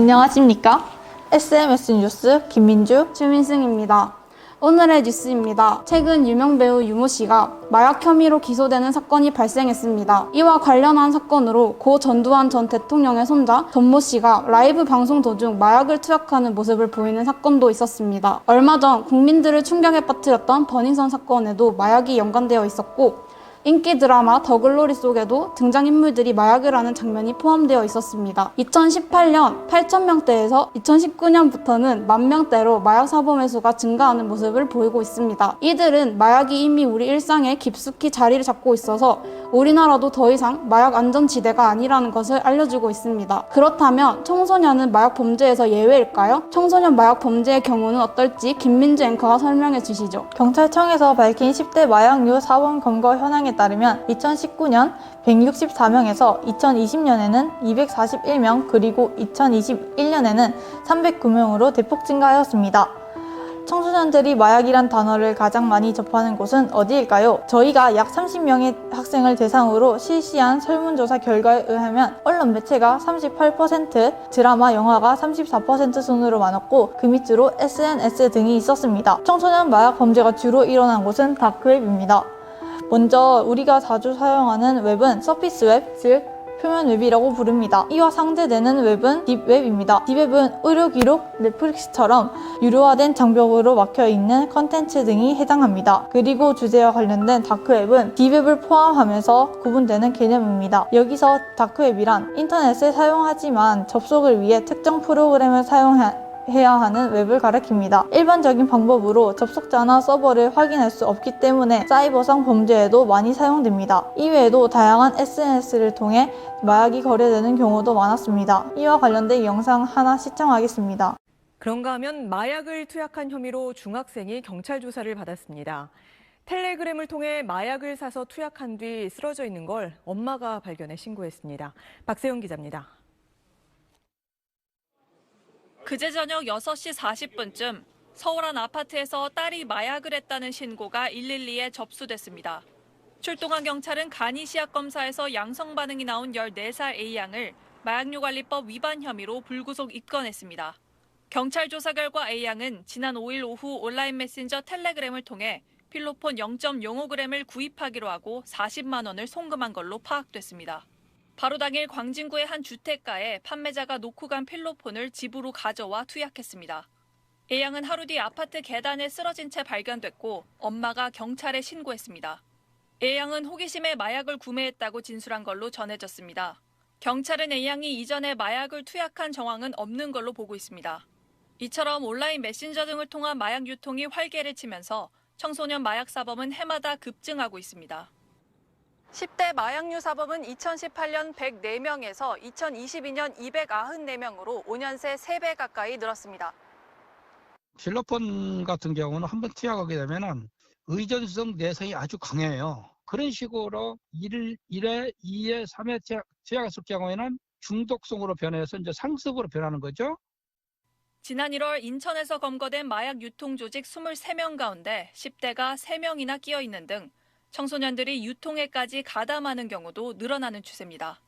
안녕하십니까? SMS 뉴스 김민주. 주민승입니다. 오늘의 뉴스입니다. 최근 유명 배우 유모 씨가 마약 혐의로 기소되는 사건이 발생했습니다. 이와 관련한 사건으로 고 전두환 전 대통령의 손자 전모 씨가 라이브 방송 도중 마약을 투약하는 모습을 보이는 사건도 있었습니다. 얼마 전 국민들을 충격에 빠뜨렸던 버닝썬 사건에도 마약이 연관되어 있었고 인기 드라마 더글로리 속에도 등장인물들이 마약을 하는 장면이 포함되어 있었습니다. 2018년 8,000명대에서 2019년부터는 만명대로 마약 사범의 수가 증가하는 모습을 보이고 있습니다. 이들은 마약이 이미 우리 일상에 깊숙이 자리를 잡고 있어서 우리나라도 더 이상 마약 안전지대가 아니라는 것을 알려주고 있습니다. 그렇다면 청소년은 마약 범죄에서 예외일까요? 청소년 마약 범죄의 경우는 어떨지 김민주 앵커가 설명해 주시죠. 경찰청에서 밝힌 10대 마약류 사범 검거 현황에 따르면 2019년 164명에서 2020년에는 241명 그리고 2021년에는 309명으로 대폭 증가하였습니다. 청소년들이 마약이란 단어를 가장 많이 접하는 곳은 어디일까요? 저희가 약 30명의 학생을 대상으로 실시한 설문조사 결과에 의하면 언론 매체가 38%, 드라마, 영화가 34% 순으로 많았고 그 밑으로 SNS 등이 있었습니다. 청소년 마약 범죄가 주로 일어난 곳은 다크웹입니다. 먼저 우리가 자주 사용하는 웹은 서피스 웹, 즉 표면 웹이라고 부릅니다. 이와 상대되는 웹은 딥웹입니다. 딥웹은 의료 기록, 넷플릭스처럼 유료화된 장벽으로 막혀 있는 컨텐츠 등이 해당합니다. 그리고 주제와 관련된 다크웹은 딥웹을 포함하면서 구분되는 개념입니다. 여기서 다크웹이란 인터넷을 사용하지만 접속을 위해 특정 프로그램을 사용해 해야 하는 웹을 가리킵니다. 일반적인 방법으로 접속자나 서버를 확인할 수 없기 때문에 사이버상 범죄에도 많이 사용됩니다. 이외에도 다양한 SNS를 통해 마약이 거래되는 경우도 많았습니다. 이와 관련된 영상 하나 시청하겠습니다. 그런가 하면 마약을 투약한 혐의로 중학생이 경찰 조사를 받았습니다. 텔레그램을 통해 마약을 사서 투약한 뒤 쓰러져 있는 걸 엄마가 발견해 신고했습니다. 박세영 기자입니다. 그제 저녁 6시 40분쯤 서울 한 아파트에서 딸이 마약을 했다는 신고가 112에 접수됐습니다. 출동한 경찰은 간이 시약 검사에서 양성 반응이 나온 14살 A양을 마약류관리법 위반 혐의로 불구속 입건했습니다. 경찰 조사 결과 A양은 지난 5일 오후 온라인 메신저 텔레그램을 통해 필로폰 0.05g을 구입하기로 하고 40만 원을 송금한 걸로 파악됐습니다. 바로 당일 광진구의 한 주택가에 판매자가 놓고 간 필로폰을 집으로 가져와 투약했습니다. A양은 하루 뒤 아파트 계단에 쓰러진 채 발견됐고 엄마가 경찰에 신고했습니다. A양은 호기심에 마약을 구매했다고 진술한 걸로 전해졌습니다. 경찰은 A양이 이전에 마약을 투약한 정황은 없는 걸로 보고 있습니다. 이처럼 온라인 메신저 등을 통한 마약 유통이 활개를 치면서 청소년 마약 사범은 해마다 급증하고 있습니다. 10대 마약류 사범은 2018년 104명에서 2022년 294명으로 5년 새 3배 가까이 늘었습니다. 필로폰 같은 경우는 한번 투약하게 되면은 의존성 내성이 아주 강해요. 그런 식으로 1, 1회, 2회, 3회 투약, 투약했을 경우에는 중독성으로 변해서 이제 상습으로 변하는 거죠. 지난 1월 인천에서 검거된 마약 유통 조직 23명 가운데 10대가 3명이나 끼어 있는 등 청소년들이 유통에까지 가담하는 경우도 늘어나는 추세입니다.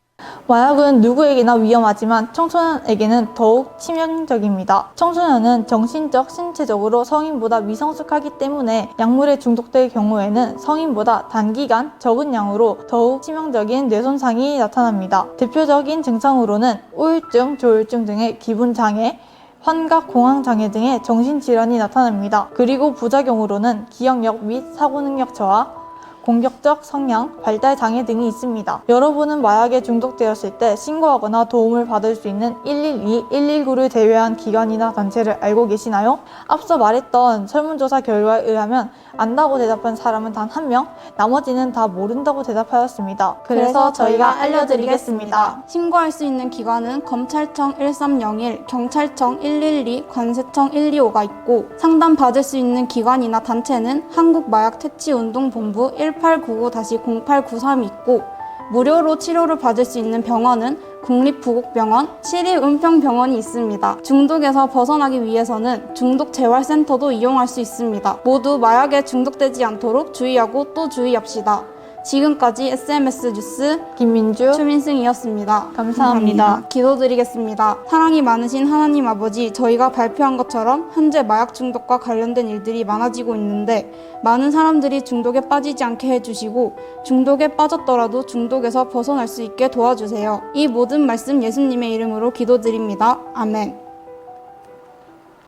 마약은 누구에게나 위험하지만 청소년에게는 더욱 치명적입니다. 청소년은 정신적, 신체적으로 성인보다 미성숙하기 때문에 약물에 중독될 경우에는 성인보다 단기간 적은 양으로 더욱 치명적인 뇌손상이 나타납니다. 대표적인 증상으로는 우울증, 조울증 등의 기분 장애, 환각, 공황 장애 등의 정신 질환이 나타납니다. 그리고 부작용으로는 기억력 및 사고 능력 저하, 공격적 성향, 발달 장애 등이 있습니다. 여러분은 마약에 중독되었을 때 신고하거나 도움을 받을 수 있는 112, 119를 제외한 기관이나 단체를 알고 계시나요? 앞서 말했던 설문조사 결과에 의하면 안다고 대답한 사람은 단 한 명, 나머지는 다 모른다고 대답하였습니다. 그래서, 저희가 알려드리겠습니다. 신고할 수 있는 기관은 검찰청 1301, 경찰청 112, 관세청 125가 있고 상담 받을 수 있는 기관이나 단체는 한국마약퇴치운동본부 1 1899-0893 있고 무료로 치료를 받을 수 있는 병원은 국립부곡병원, 시립은평병원이 있습니다. 중독에서 벗어나기 위해서는 중독재활센터도 이용할 수 있습니다. 모두 마약에 중독되지 않도록 주의하고 또 주의합시다. 지금까지 SMS 뉴스 김민주 추민승이었습니다. 감사합니다. 기도드리겠습니다. 사랑이 많으신 하나님 아버지, 저희가 발표한 것처럼 현재 마약 중독과 관련된 일들이 많아지고 있는데 많은 사람들이 중독에 빠지지 않게 해주시고 중독에 빠졌더라도 중독에서 벗어날 수 있게 도와주세요. 이 모든 말씀 예수님의 이름으로 기도드립니다. 아멘.